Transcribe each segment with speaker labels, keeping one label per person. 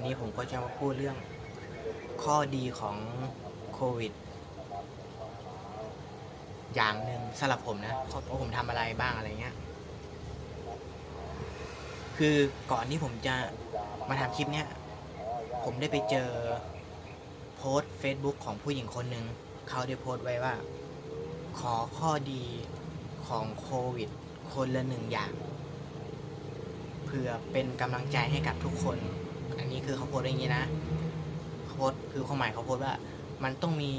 Speaker 1: วันนี้ผมก็จะมาพูดเรื่องข้อดีของโควิด อย่างหนึ่งสำหรับผมนะว่าผมทำอะไรบ้างอะไรเงี้ย คือก่อนที่ผมจะมาทำคลิปเนี้ย ผมได้ไปเจอโพสต์ Facebook ของผู้หญิงคนหนึ่งเขาได้โพสต์ไว้ว่า ขอข้อดีของโควิด คนละหนึ่งอย่างเพื่อเป็นกำลังใจให้กับทุกคน อันนี้คือเขาโพสต์อย่างนี้นะเขาโพสต์คือความหมายเขาโพสต์ว่า มันต้องมี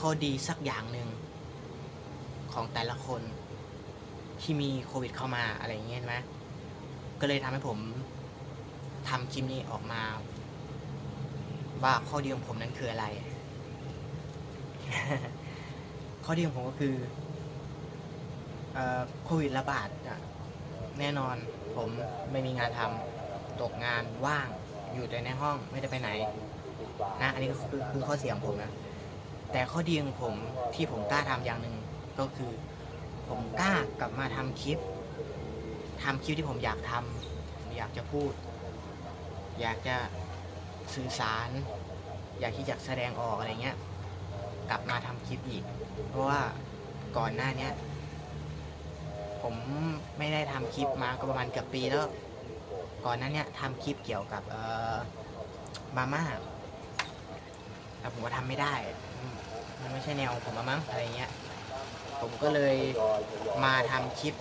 Speaker 1: ข้อดีสักอย่างหนึ่งของแต่ละคนที่มีโควิดเข้ามาอะไรอย่างเงี้ยใช่ไหมก็เลยทำให้ผมทำคลิปนี้ออกมา ว่าข้อดีของผมนั้นคืออะไร ข้อดีของผมก็คือโควิดระบาดแน่นอนผมไม่มีงานทำ ตกงานว่างอยู่แต่ในห้องไม่ได้ไปไหนนะอันนี้ก็คือคือข้อเสียของผมนะแต่ข้อดีของผมที่ผมกล้าทำอย่างหนึ่งก็คือ ผมกล้ากลับมาทำคลิปทำคลิปที่ผมอยากทำอยากจะพูด อยากจะสื่อสาร อยากที่จะแสดงออกอะไรเงี้ยกลับมาทำคลิปอีก เพราะว่าก่อนหน้าเนี้ยผมไม่ได้ทำคลิปมาก็ประมาณเกือบปีแล้ว ก่อนนั้นเนี่ยทำคลิปเกี่ยวกับเอ่อมาม่าแต่ผมก็ทำไม่ได้ มันไม่ใช่แนวของผมอะมั้งอะไรเงี้ย ผมก็เลยมาทำคลิป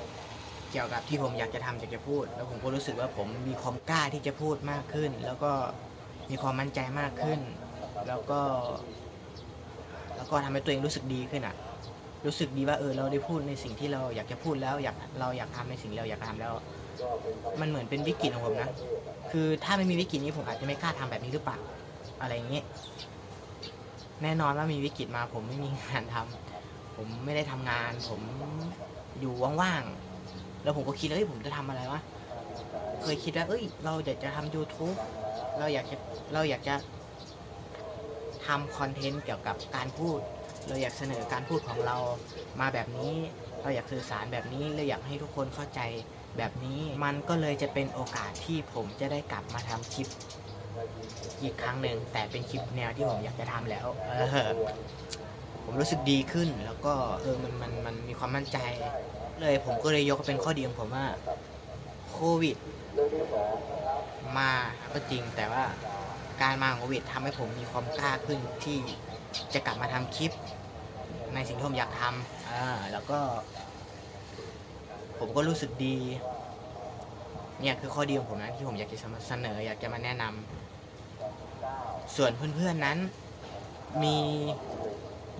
Speaker 1: เกี่ยวกับที่ผมอยากจะทำอยากจะพูด แล้วผมก็รู้สึกว่าผมมีความกล้าที่จะพูดมากขึ้น แล้วก็มีความมั่นใจมากขึ้น แล้วก็ แล้วก็ทำให้ตัวเองรู้สึกดีขึ้นอะ รู้สึกดีว่าเออเราได้พูดในสิ่งที่เราอยากจะพูดแล้ว อยากเราอยากทำในสิ่งเราอยากทำแล้ว มันเหมือนเป็นวิกฤตของผมนะ คือถ้าไม่มีวิกฤตนี้ผมอาจจะไม่กล้าทำแบบนี้หรือเปล่า อะไรอย่างเงี้ยแน่นอนว่ามีวิกฤตมาผมไม่มีงานทำผมไม่ได้ทำงาน ผมอยู่ว่างๆ แล้วผมก็คิดเลยผมจะทำอะไรวะ เคยคิดว่าเอ้ย เราอยากจะทำ YouTube เราอยากจะเราอยากจะทำคอนเทนต์เกี่ยวกับการพูด เราอยากเสนอการพูดของเรามาแบบนี้ เราอยากสื่อสารแบบนี้ เราอยากให้ทุกคนเข้าใจ แบบนี้มันก็เลยจะเป็นโอกาสที่ผมจะได้กลับมาทำคลิปอีกครั้งหนึ่งแต่เป็นคลิปแนวที่ผมอยากจะทำแล้วเออผมรู้สึกดีขึ้นแล้วก็เออมันมันมันมีความมั่นใจ เลยผมก็เลยยกเป็นข้อดีของผมว่าโควิด มาก็จริงแต่ว่าการมาของโควิดทำให้ผมมีความกล้าขึ้นที่จะกลับมาทำคลิป ในสิ่งที่ผมอยากทำอ่าแล้วก็ ผมก็รู้สึกดี เนี่ยคือข้อดีของผมนะที่ผมอยากจะเสนอ อยากจะมาแนะนำส่วนเพื่อนๆนั้น มี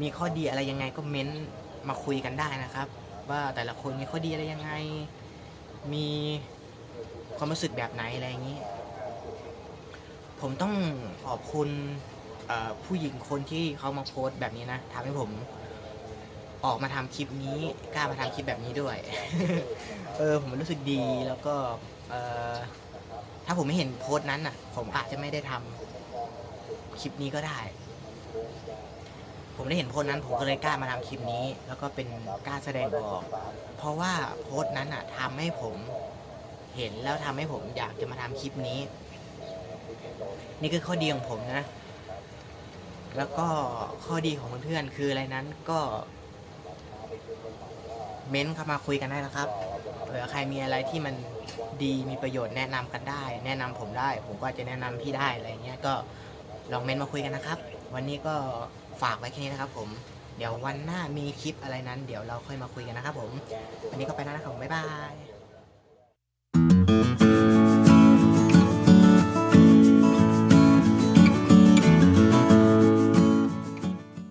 Speaker 1: มีข้อดีอะไรยังไงก็เม้นมาคุยกันได้นะครับ ว่าแต่ละคนมีข้อดีอะไรยังไง มีความรู้สึกแบบไหนอะไรอย่างนี้ ผมต้องขอบคุณผู้หญิงคนที่เขามาโพสต์แบบนี้นะทำให้ผม ออกมาทำคลิปนี้กล้ามาทำคลิปแบบนี้ด้วย เออผมรู้สึกดีแล้วก็เออถ้าผมไม่เห็นโพสต์นั้นอะ ผมอาจจะไม่ได้ทำคลิปนี้ก็ได้ ผมได้เห็นโพสต์นั้น ผมก็เลยกล้ามาทำคลิปนี้ แล้วก็เป็นกล้าแสดงออก เพราะว่าโพสต์นั้นอะทำให้ผมเห็นแล้วทำให้ผมอยากจะมาทำคลิปนี้ นี่คือข้อดีของผมนะ แล้วก็ข้อดีของเพื่อนๆคืออะไรนั้นก็ เม้นเข้ามาคุยกันได้นะครับ เผื่อใครมีอะไรที่มันดีมีประโยชน์แนะนำกันได้ แนะนำผมได้ ผมก็จะแนะนำพี่ได้อะไรเงี้ยก็ลองเม้นมาคุยกันนะครับ วันนี้ก็ฝากไว้แค่นี้นะครับ ผมเดี๋ยววันหน้ามีคลิปอะไรนั้น เดี๋ยวเราค่อยมาคุยกันนะครับผม วันนี้ก็ไปแล้วนะครับผมบ๊ายบาย